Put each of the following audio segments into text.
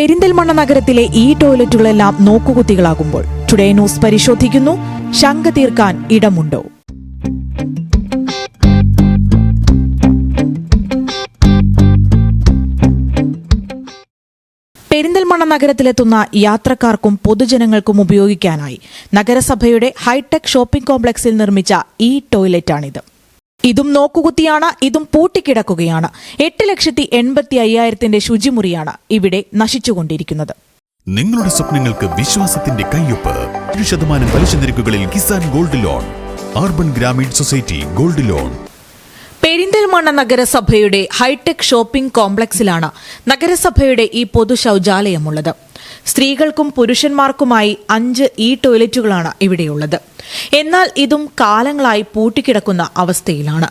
പെരിന്തൽമണ്ണ നഗരത്തിലെ ഈ ടോയ്ലറ്റുകളെല്ലാം നോക്കുകുത്തികളാകുമ്പോൾ today news പരിശോധിക്കുന്നു. ശങ്ക തീർക്കാൻ ഇടമുണ്ടോ? പെരിന്തൽമണ്ണ നഗരത്തിലെത്തുന്ന യാത്രക്കാർക്കും പൊതുജനങ്ങൾക്കും ഉപയോഗിക്കാനായി നഗരസഭയുടെ ഹൈടെക് ഷോപ്പിംഗ് കോംപ്ലക്സിൽ നിർമ്മിച്ച ഈ ടോയ്ലറ്റാണിത്. ഇതും നോക്കുകുത്തിയാണ് ഇതും പൂട്ടിക്കിടക്കുകയാണ്. എട്ട് ലക്ഷത്തി എൺപത്തി അയ്യായിരത്തിന്റെ ശുചിമുറിയാണ് ഇവിടെ നശിച്ചുകൊണ്ടിരിക്കുന്നത്. നിങ്ങളുടെ സ്വപ്നങ്ങൾക്ക് വിശ്വാസത്തിന്റെ കയ്യൊപ്പ്. ഏഴ് ശതമാനം പലിശ നിരക്കുകളിൽ Kisan gold loan urban Grameen society gold loan. Perinthalmanna നഗരസഭയുടെ ഹൈടെക് ഷോപ്പിംഗ് കോംപ്ലക്സിലാണ് നഗരസഭയുടെ ഈ പൊതു ശൌചാലയമുള്ളത് സ്ത്രീകൾക്കും പുരുഷന്മാർക്കുമായി അഞ്ച് ഈ ടോയ്ലറ്റുകളാണ് ഇവിടെയുള്ളത്. എന്നാൽ ഇതും കാലങ്ങളായി പൂട്ടിക്കിടക്കുന്ന അവസ്ഥയിലാണ്.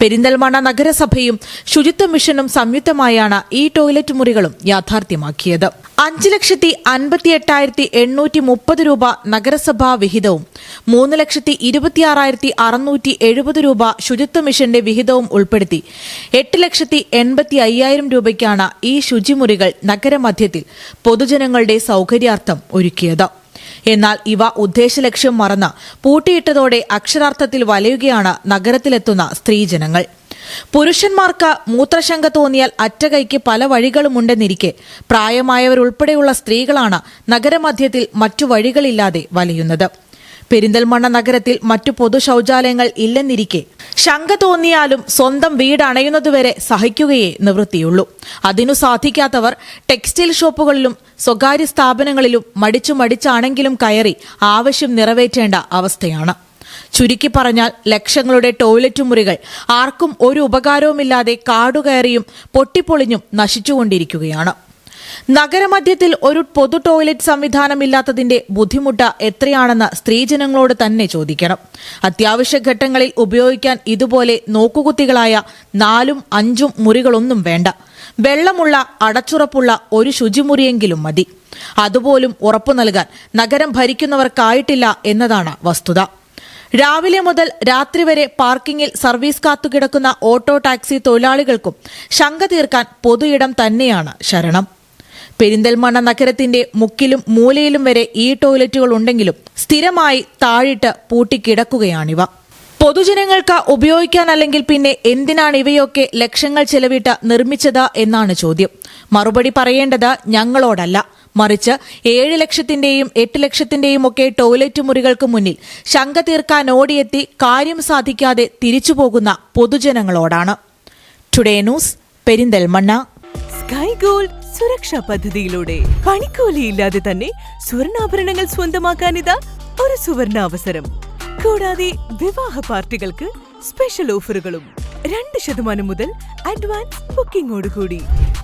പെരിന്തൽമണ്ണ നഗരസഭയും ശുചിത്വ മിഷനും സംയുക്തമായാണ് ഈ ടോയ്ലറ്റ് മുറികളും യാഥാർത്ഥ്യമാക്കിയത്. അഞ്ച് ലക്ഷത്തി അൻപത്തി എട്ടായിരത്തി എണ്ണൂറ്റി മുപ്പത് രൂപ നഗരസഭാ വിഹിതവും മൂന്ന് ലക്ഷത്തി ഇരുപത്തിയാറായിരത്തി അറുന്നൂറ്റി എഴുപത് രൂപ ശുചിത്വ മിഷന്റെ വിഹിതവും ഉൾപ്പെടുത്തി. എട്ട് ലക്ഷത്തി എൺപത്തി അയ്യായിരം രൂപയ്ക്കാണ് ഈ ശുചിമുറികൾ നഗരമധ്യത്തിൽ പൊതുജനങ്ങളുടെ സൗകര്യാർത്ഥം ഒരുക്കിയത്. എന്നാൽ ഇവ ഉദ്ദേശലക്ഷ്യം മറന്ന് പൂട്ടിയിട്ടതോടെ അക്ഷരാർത്ഥത്തിൽ വലയുകയാണ് നഗരത്തിലെത്തുന്ന സ്ത്രീജനങ്ങൾ പുരുഷന്മാർക്ക് മൂത്രശങ്ക തോന്നിയാൽ അറ്റകൈക്ക് പല വഴികളുമുണ്ടെന്നിരിക്കെ. പ്രായമായവരുൾപ്പെടെയുള്ള സ്ത്രീകളാണ് നഗരമധ്യത്തിൽ മറ്റു വഴികളില്ലാതെ വലയുന്നത്. പെരിന്തൽമണ്ണ നഗരത്തിൽ മറ്റു പൊതു ശൌചാലയങ്ങൾ ഇല്ലെന്നിരിക്കെ. ശങ്ക തോന്നിയാലും സ്വന്തം വീട് അണയുന്നതുവരെ സഹിക്കുകയേ നിവൃത്തിയുള്ളൂ. അതിനു സാധിക്കാത്തവർ ടെക്സ്റ്റൈൽ ഷോപ്പുകളിലും സ്വകാര്യ സ്ഥാപനങ്ങളിലും മടിച്ചു മടിച്ചാണെങ്കിലും കയറി ആവശ്യം നിറവേറ്റേണ്ട അവസ്ഥയാണ്. ചുരുക്കി പറഞ്ഞാൽ ലക്ഷങ്ങളുടെ ടോയ്ലറ്റ് മുറികൾ ആർക്കും ഒരു ഉപകാരവുമില്ലാതെ കാടുകയറിയും പൊട്ടിപ്പൊളിഞ്ഞും നശിച്ചുകൊണ്ടിരിക്കുകയാണ്. നഗരമധ്യത്തിൽ ഒരു പൊതു ടോയ്ലറ്റ് സംവിധാനമില്ലാത്തതിന്റെ ബുദ്ധിമുട്ട് എത്രയാണെന്ന് സ്ത്രീജനങ്ങളോട് തന്നെ ചോദിക്കണം. അത്യാവശ്യ ഘട്ടങ്ങളിൽ ഉപയോഗിക്കാൻ ഇതുപോലെ നോക്കുകുത്തികളായ നാലും അഞ്ചും മുറികളൊന്നും വേണ്ട. വെള്ളമുള്ള അടച്ചുറപ്പുള്ള ഒരു ശുചിമുറിയെങ്കിലും മതി. അതുപോലും ഉറപ്പു നൽകാൻ നഗരം ഭരിക്കുന്നവർക്കായിട്ടില്ല എന്നതാണ് വസ്തുത. രാവിലെ മുതൽ രാത്രി വരെ പാർക്കിംഗിൽ സർവീസ് കാത്തുകിടക്കുന്ന ഓട്ടോ ടാക്സി തൊഴിലാളികൾക്കും ശങ്ക തീർക്കാൻ പൊതു ഇടം തന്നെയാണ് ശരണം. പെരിന്തൽമണ്ണ നഗരത്തിന്റെ മുക്കിലും മൂലയിലും വരെ ഈ ടോയ്ലറ്റുകൾ ഉണ്ടെങ്കിലും സ്ഥിരമായി താഴിട്ട് പൂട്ടിക്കിടക്കുകയാണിവ. പൊതുജനങ്ങൾക്ക് ഉപയോഗിക്കാൻ അല്ലെങ്കിൽ പിന്നെ എന്തിനാണ് ഇവയൊക്കെ ലക്ഷങ്ങൾ ചെലവിട്ട് നിർമ്മിച്ചത് എന്നാണ് ചോദ്യം. മറുപടി പറയേണ്ടത് ഞങ്ങളോടല്ല. മറിച്ച് ഏഴ് ലക്ഷത്തിന്റെയും എട്ട് ലക്ഷത്തിന്റെയും ഒക്കെ ടോയ്ലറ്റ് മുറികൾക്ക് മുന്നിൽ ശങ്ക തീർക്കാൻ ഓടിയെത്തി കാര്യം സാധിക്കാതെ തിരിച്ചുപോകുന്ന പൊതുജനങ്ങളോടാണ്. Today news Perinthalmanna. Sky gold സുരക്ഷാ പദ്ധതിയിലൂടെ പണിക്കൂലിയില്ലാതെ തന്നെ സ്വർണാഭരണങ്ങൾ സ്വന്തമാക്കാൻ ഇതാ ഒരു സുവർണ അവസരം. കൂടാതെ വിവാഹ പാർട്ടികൾക്ക് സ്പെഷ്യൽ ഓഫറുകളും രണ്ട് ശതമാനം മുതൽ അഡ്വാൻസ് ബുക്കിംഗോടുകൂടി